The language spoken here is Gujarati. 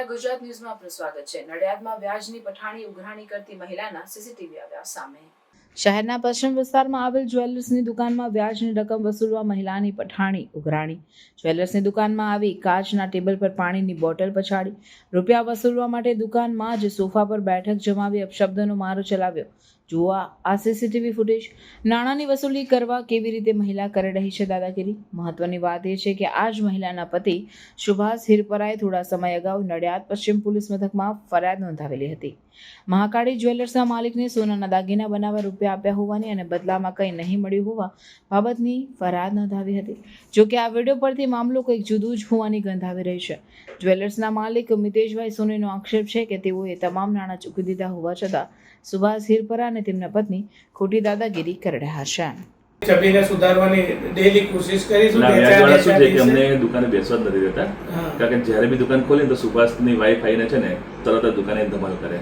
ગુજરાત ન્યૂઝમાં આપનું સ્વાગત છે. નડિયાદમાં વ્યાજની પઠાણી ઉઘરાણી કરતી મહિલાના સીસીટીવી આવ્યા સામે. શહેરના પશ્ચિમ વિસ્તારમાં આવેલ જ્વેલર્સની દુકાનમાં વ્યાજની રકમ વસૂલવા મહિલાની પઠાણી ઉઘરાણી. જ્વેલર્સની દુકાનમાં આવી કાચના ટેબલ પર પાણીની બોટલ પછાડી, રૂપિયા વસૂલવા માટે દુકાનમાં જ સોફા પર બેઠક જમાવી અપશબ્દનો મારો ચલાવ્યો. જુઓ આ સીસીટીવી ફૂટેજ. નાણાંની વસૂલી કરવા કેવી રીતે મહિલા કરી રહી છે દાદાગીરી? મહત્વની વાત એ છે કે આ જ મહિલાના પતિ સુભાષ હિરપરાએ થોડા સમય અગાઉ નડિયાદ પશ્ચિમ પોલીસ મથકમાં ફરિયાદ નોંધાવેલી હતી. મહાકાળી જ્વેલર્સના માલિકને સોનાના દાગીના બનાવવા રૂપિયા આપ્યા હોવાની અને બદલામાં કંઈ નહીં મળ્યું હોવા બાબતની ફરિયાદ નોંધાવી હતી. જોકે આ વીડિયો પરથી મામલો કંઈક જુદું જ હોવાની ગંધ આવી રહી છે. જ્વેલર્સના માલિક મિતેશભાઈ સોનીનો આક્ષેપ છે કે તેઓએ તમામ નાણાં ચૂકી દીધા હોવા છતાં સુભાષ હિરપરા અને તેમના પત્ની ખોટી દાદાગીરી કરી રહ્યા છે. છબીને સુધારવાની ડેલી કોશિશ કરીશું શું છે કે અમને દુકાને બેસવા જ નથી દેતા. કારણ કે જ્યારે બી દુકાન ખોલીને તો સુભાષની વાઈફ આવીને છે ને તરત જ દુકાને ધમાલ કરે.